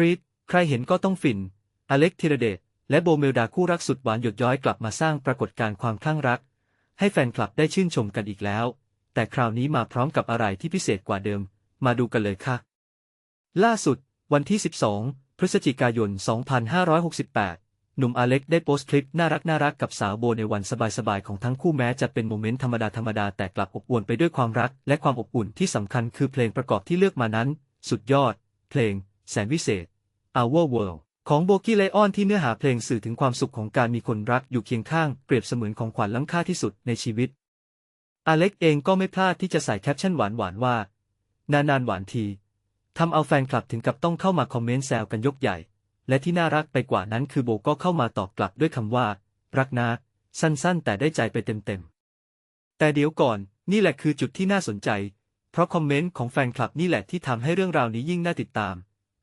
รีดใครเห็นก็ต้องฟิน อเล็กธีรเดชและโบเมลดาคู่รักสุดหวานหยดย้อยกลับมาสร้างปรากฏการณ์ความคลั่งรัก ให้แฟนคลับได้ชื่นชมกันอีกแล้ว แต่คราวนี้มาพร้อมกับอะไรที่พิเศษกว่าเดิม มาดูกันเลยค่ะ ล่าสุด วันที่ 12 พฤศจิกายน 2568 หนุ่มอเล็กได้โพสต์คลิปน่ารักน่ารักกับสาวโบในวันสบายๆของทั้งคู่แม้จะเป็นโมเมนต์ธรรมดาธรรมดาแต่กลับอบอวลไปด้วยความรักและความอบอุ่นที่สำคัญคือเพลงประกอบที่เลือกมานั้น สุดยอด เพลง แสนวิเศษ Our World ของโบกี้ไลออนที่เนื้อหาเพลงสื่อถึงความสุขของการมีคนรักอยู่เคียงข้าง เปรียบเสมือนของขวัญล้ำค่าที่สุดในชีวิต อเล็กเองก็ไม่พลาดที่จะใส่แคปชั่นหวานๆว่า นานๆหวานทีทำเอาแฟนคลับถึงกับต้องเข้ามาคอมเมนต์แซวกันยกใหญ่ และที่น่ารักไปกว่านั้นคือโบก็เข้ามาตอบกลับด้วยคำว่า รักนะสั้นๆ แต่ได้ใจไปเต็มๆ แต่เดี๋ยวก่อน นี่แหละคือจุดที่น่าสนใจ เพราะคอมเมนต์ของแฟนคลับนี่แหละที่ทำให้เรื่องราวนี้ยิ่งน่าติดตาม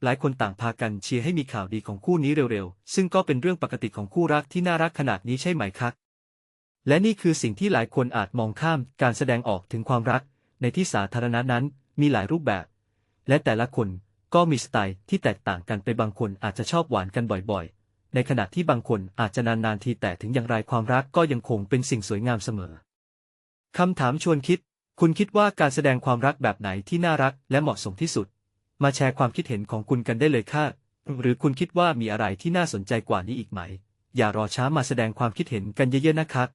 หลายคนต่างพากันเชียร์ให้มีข่าวดีของคู่นี้เร็วๆ ซึ่งก็เป็นเรื่องปกติของคู่รักที่น่ารักขนาดนี้ใช่ไหมคะและนี่คือสิ่งที่หลายคนอาจมองข้ามการแสดงออกถึงความรัก ในที่สาธารณะนั้นมีหลายรูปแบบ และแต่ละคนก็มีสไตล์ที่แตกต่างกันไปบางคนอาจจะชอบหวานกันบ่อยๆ ในขณะที่บางคนอาจจะนานๆทีแต่ถึงอย่างไรความรักก็ยังคงเป็นสิ่งสวยงามเสมอคำถามชวนคิด คุณคิดว่าการแสดงความรักแบบไหนที่น่ารักและเหมาะสมที่สุด มาแชร์ความคิดเห็นของคุณกันได้เลยค่ะ หรือคุณคิดว่ามีอะไรที่น่าสนใจกว่านี้อีกไหม อย่ารอช้ามาแสดงความคิดเห็นกันเยอะๆนะครับ